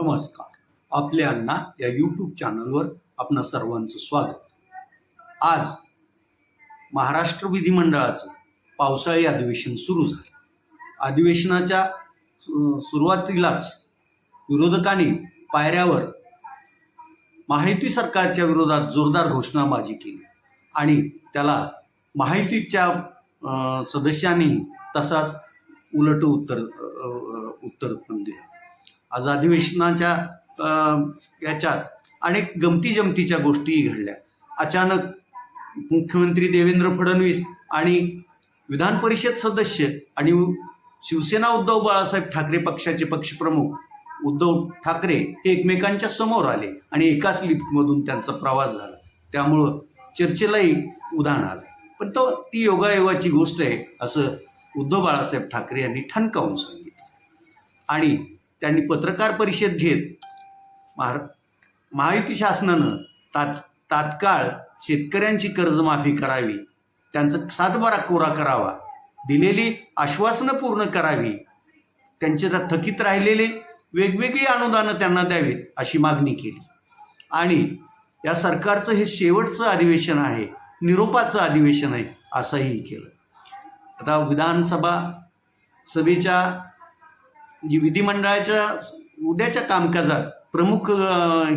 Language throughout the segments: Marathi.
नमस्कार. आपल्या अण्णा या यूट्यूब चॅनलवर आपणा सर्वांचं स्वागत. आज महाराष्ट्र विधिमंडळाचं पावसाळी अधिवेशन सुरू झालं. अधिवेशनाच्या सुरुवातीलाच विरोधकांनी पायऱ्यावर माहिती सरकारच्या विरोधात जोरदार घोषणाबाजी केली आणि त्याला माहितीच्या अं, सदस्यांनी तसाच उलट उत्तर उत्तर पण दिलं. आज अधिवेशनाच्या याच्यात अनेक गमती जमतीच्या गोष्टी घडल्या. अचानक मुख्यमंत्री देवेंद्र फडणवीस आणि विधान परिषद सदस्य आणि शिवसेना उद्धव बाळासाहेब ठाकरे पक्षाचे पक्षप्रमुख उद्धव ठाकरे हे एकमेकांच्या समोर आले आणि एकाच लिफ्टमधून त्यांचा प्रवास झाला. त्यामुळं चर्चेलाही उधाण आलं. पण तो ती योगायोगाची गोष्ट आहे असं उद्धव बाळासाहेब ठाकरे यांनी ठणकावून सांगितलं. आणि त्यांनी पत्रकार परिषद घेत महार महायुती शासनानं तात तात्काळ शेतकऱ्यांची कर्जमाफी करावी त्यांचं सातबारा कोरा करावा दिलेली आश्वासनं पूर्ण करावी त्यांचे थकीत राहिलेले वेगवेगळी अनुदानं त्यांना द्यावीत अशी मागणी केली. आणि या सरकारचं हे शेवटचं अधिवेशन आहे निरोपाचं अधिवेशन आहे असंही केलं. आता विधानसभा सभेच्या विधिमंडळाच्या उद्याच्या कामकाजात प्रमुख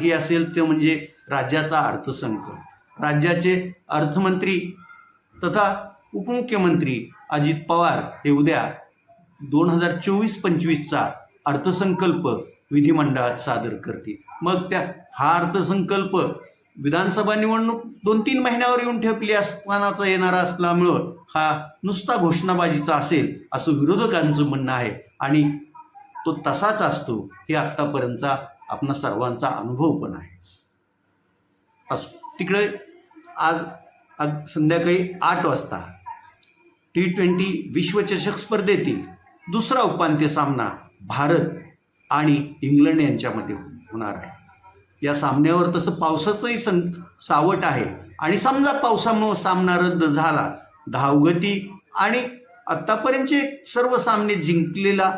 हे असेल ते म्हणजे राज्याचा अर्थसंकल्प राज्याचे अर्थमंत्री तथा उपमुख्यमंत्री अजित पवार हे उद्या दोन हजार चोवीस पंचवीसचा अर्थसंकल्प विधिमंडळात सादर करतील. मग त्या हा अर्थसंकल्प विधानसभा निवडणूक दोन तीन महिन्यावर येऊन ठेपली असतानाचा येणारा असल्यामुळं हा नुसता घोषणाबाजीचा असेल असं विरोधकांचं म्हणणं आहे. आणि तो तसाच असतो हे आत्तापर्यंतचा आपणा सर्वांचा अनुभव पण आहे. असो तिकडे आज आज संध्याकाळी आठ वाजता टी ट्वेंटी विश्वचषक स्पर्धेतील दुसरा उपांत्य सामना भारत आणि इंग्लंड यांच्यामध्ये होणार आहे. या सामन्यावर तसं पावसाचंही सं सावट आहे आणि समजा पावसामुळं सामना रद्द झाला धावगती आणि आत्तापर्यंतचे सर्व सामने जिंकलेला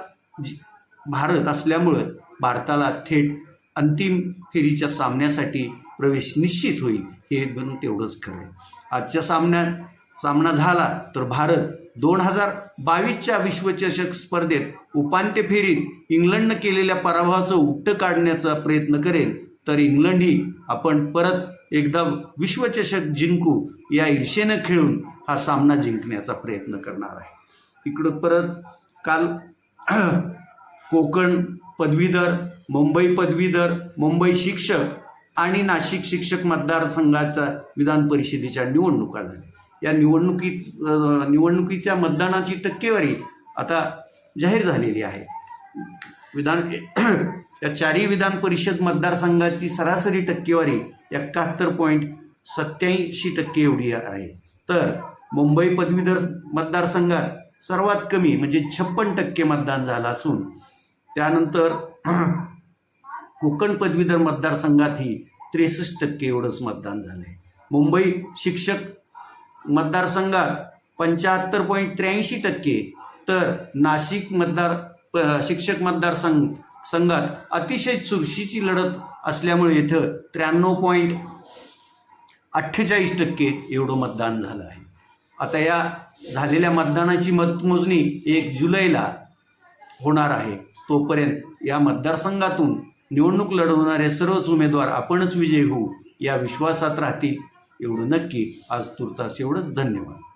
भारत असल्यामुळं भारताला थेट अंतिम फेरीच्या सामन्यासाठी प्रवेश निश्चित होईल हे पण तेवढंच खरं आहे आजच्या सामन्यात सामना झाला तर भारत दोन हजार बावीसच्या विश्वचषक स्पर्धेत उपांत्य फेरीत इंग्लंडनं केलेल्या पराभवाचं उपटं काढण्याचा प्रयत्न करेल तर इंग्लंड ही आपण परत एकदा विश्वचषक जिंकू या ईर्षेनं खेळून हा सामना जिंकण्याचा प्रयत्न करणार आहे. इकडं परत काल कोकण पदवीधर मुंबई पदवीधर मुंबई शिक्षक आणि नाशिक शिक्षक मतदारसंघाच्या विधान परिषदेच्या निवडणुका झाल्या. या निवडणुकीत निवडणुकीच्या मतदानाची टक्केवारी आता जाहीर झालेली आहे. विधान या चारही विधान परिषद मतदारसंघाची सरासरी टक्केवारी एकाहत्तर पॉईंट सत्याऐंशी टक्के एवढी आहे. तर मुंबई पदवीधर मतदारसंघात सर्वात कमी म्हणजे छप्पन टक्के मतदान झालं असून त्यानंतर कोकण पदवीधर मतदारसंघातही त्रेसष्ट टक्के एवढंच मतदान झालं आहे मुंबई शिक्षक मतदारसंघात पंच्याहत्तर पॉईंट त्र्याऐंशी टक्के तर नाशिक मतदार प- शिक्षक मतदारसंघ संघात अतिशय चुरशीची लढत असल्यामुळे इथं त्र्याण्णव पॉईंट अठ्ठेचाळीस टक्के एवढं मतदान झालं आहे. आता या झालेल्या मतदानाची मतमोजणी एक जुलैला होणार आहे. तोपर्यंत या मतदारसंघातून निवडणूक लढवणारे सर्वच उमेदवार आपणच विजयी होऊ या विश्वासात राहतील एवढं नक्की आज तुर्तास एवढंच. धन्यवाद.